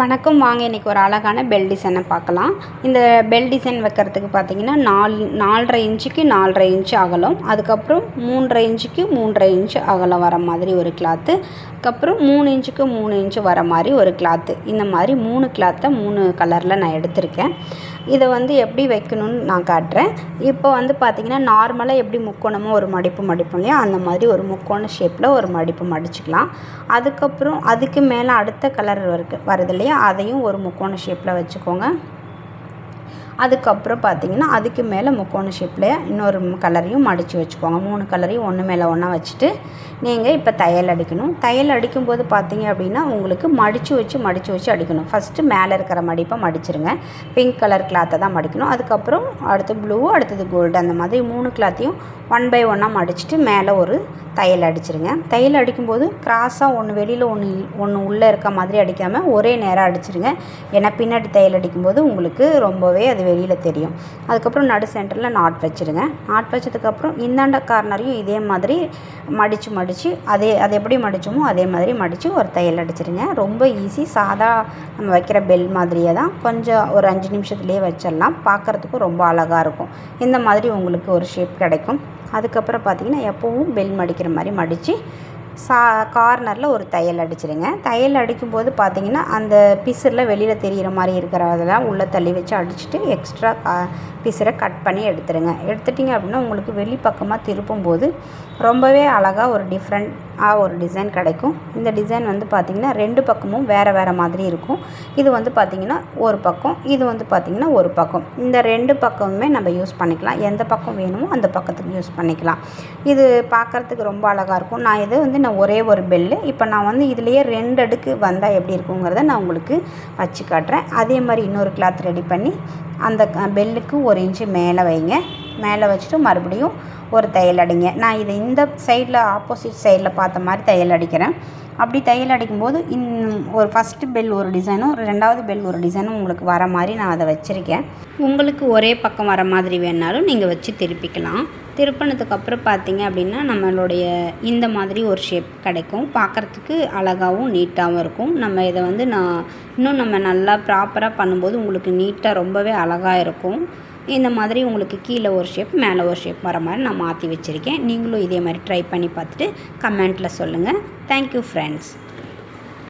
வணக்கம். வாங்க இன்றைக்கி ஒரு அழகான பெல் டிசைனை பார்க்கலாம். இந்த பெல் டிசைன் வைக்கிறதுக்கு பார்த்தீங்கன்னா நாலு நாலரை இன்ச்சுக்கு நாலரை இன்ச்சு அகலம். அதுக்கப்புறம் மூன்றரை இன்ச்சுக்கு மூன்றரை இன்ச்சு அகலம் வர மாதிரி ஒரு கிளாத்து அதுக்கப்புறம் மூணு இன்ச்சுக்கு மூணு இன்ச்சு வர மாதிரி ஒரு கிளாத்து இந்த மாதிரி மூணு கிளாத்தை மூணு கலரில் நான் எடுத்திருக்கேன். இதை வந்து எப்படி வைக்கணும்னு நான் காட்டுறேன். இப்போ வந்து பார்த்திங்கன்னா நார்மலாக எப்படி முக்கோணமாக ஒரு மடிப்பு மடிப்போம் இல்லையா அந்த மாதிரி ஒரு முக்கோண ஷேப்பில் ஒரு மடிப்பு மடிச்சுக்கலாம். அதுக்கப்புறம் அதுக்கு மேலே அடுத்த கலர் வருது வருது இல்லையா அதையும் ஒரு முக்கோண ஷேப்பில் வச்சுக்கோங்க. அதுக்கப்புறம் பார்த்தீங்கன்னா அதுக்கு மேலே முக்கோண ஷேப்பில் இன்னொரு கலரையும் மடித்து வச்சுக்கோங்க. மூணு கலரையும் ஒன்று மேலே ஒன்றா வச்சுட்டு நீங்கள் இப்போ தையல் அடிக்கணும். தையல் அடிக்கும்போது பார்த்தீங்க அப்படின்னா உங்களுக்கு மடித்து வச்சு மடித்து வச்சு அடிக்கணும். ஃபஸ்ட்டு மேலே இருக்கிற மடிப்பை மடிச்சிருங்க. பிங்க் கலர் கிளாத்தை தான் மடிக்கணும். அதுக்கப்புறம் அடுத்து ப்ளூ அடுத்தது கோல்டு அந்த மாதிரி மூணு கிளாத்தையும் ஒன் பை ஒன்னாக மடிச்சுட்டு மேலே ஒரு தையல் அடிச்சிருங்க. தையல் அடிக்கும்போது கிராஸாக ஒன்று வெளியில் ஒன்று ஒன்று உள்ளே இருக்க மாதிரி அடிக்காமல் ஒரே நேரம் அடிச்சிருங்க. ஏன்னா பின்னாடி தையல் அடிக்கும்போது உங்களுக்கு ரொம்பவே அது வெளியில் தெரியும். அதுக்கப்புறம் நடு சென்டரில் நாட் வச்சுருங்க. நாட் வச்சதுக்கப்புறம் இந்தாண்ட கார்னரையும் இதே மாதிரி மடித்து மடித்து அதே அது எப்படி மடித்தோமோ அதே மாதிரி மடித்து ஒரு தையல் அடிச்சிருங்க. ரொம்ப ஈஸி சாதா நம்ம வைக்கிற பெல் மாதிரியே தான். கொஞ்சம் ஒரு அஞ்சு நிமிஷத்துலேயே வச்சிடலாம். பார்க்குறதுக்கும் ரொம்ப அழகாக இருக்கும். இந்த மாதிரி உங்களுக்கு ஒரு ஷேப் கிடைக்கும். அதுக்கப்புறம் பார்த்திங்கன்னா எப்போவும் பெல் மடிக்கிற மாதிரி மடித்து சா கார்னரில் ஒரு தையல் அடிச்சிடுங்க தையல் அடிக்கும்போது பார்த்திங்கன்னா அந்த பிசரில் வெளியில் தெரிகிற மாதிரி இருக்கிறதெல்லாம் உள்ளே தள்ளி வச்சு அடிச்சுட்டு எக்ஸ்ட்ரா பிசரை கட் பண்ணி எடுத்துருங்க. எடுத்துட்டிங்க அப்படின்னா உங்களுக்கு வெளிப்பக்கமாக திருப்பும்போது ரொம்பவே அழகாக ஒரு டிஃப்ரெண்ட்டாக ஒரு டிசைன் கிடைக்கும். இந்த டிசைன் வந்து பார்த்திங்கன்னா ரெண்டு பக்கமும் வேறு வேறு மாதிரி இருக்கும். இது வந்து பார்த்திங்கன்னா ஒரு பக்கம் இது வந்து பார்த்திங்கன்னா ஒரு பக்கம். இந்த ரெண்டு பக்கமுமே நம்ம யூஸ் பண்ணிக்கலாம். எந்த பக்கம் வேணுமோ அந்த பக்கத்துக்கு யூஸ் பண்ணிக்கலாம். இது பார்க்குறதுக்கு ரொம்ப அழகாக இருக்கும். நான் இதை வந்து நான் ஒரே ஒரு பெல்லு இப்போ நான் வந்து இதுலேயே ரெண்டு அடுக்கு வந்தால் எப்படி இருக்குங்கிறத நான் உங்களுக்கு வச்சு காட்டுறேன். அதே மாதிரி இன்னொரு கிளாத் ரெடி பண்ணி அந்த பெல்லுக்கு ஒரு இன்ச்சு மேலே வைங்க. மேலே வச்சுட்டு மறுபடியும் ஒரு தையல் அடிங்க. நான் இதை இந்த சைடில் ஆப்போசிட் சைடில் பார்த்த மாதிரி தையல் அடிக்கிறேன். அப்படி தையல் அடிக்கும்போது இன் ஒரு ஃபஸ்ட்டு பெல் ஒரு டிசைனும் ரெண்டாவது பெல் ஒரு டிசைனும் உங்களுக்கு வர மாதிரி நான் அதை வச்சுருக்கேன். உங்களுக்கு ஒரே பக்கம் வர மாதிரி வேணாலும் நீங்கள் வச்சு திருப்பிக்கலாம். திருப்பினதுக்கப்புறம் பார்த்தீங்க அப்படின்னா நம்மளுடைய இந்த மாதிரி ஒரு ஷேப் கிடைக்கும். பார்க்குறதுக்கு அழகாகவும் நீட்டாகவும் இருக்கும். நம்ம இதை வந்து நான் இன்னும் நம்ம நல்லா ப்ராப்பராக பண்ணும்போது உங்களுக்கு நீட்டாக ரொம்பவே அழகாக இருக்கும். இந்த மாதிரி உங்களுக்கு கீழே ஒரு ஷேப் மேலே ஒரு ஷேப் வர மாதிரி நான் மாற்றி வச்சுருக்கேன். நீங்களும் இதே மாதிரி ட்ரை பண்ணி பார்த்துட்டு கமெண்ட்டில் சொல்லுங்கள் தேங்க்யூ ஃப்ரெண்ட்ஸ்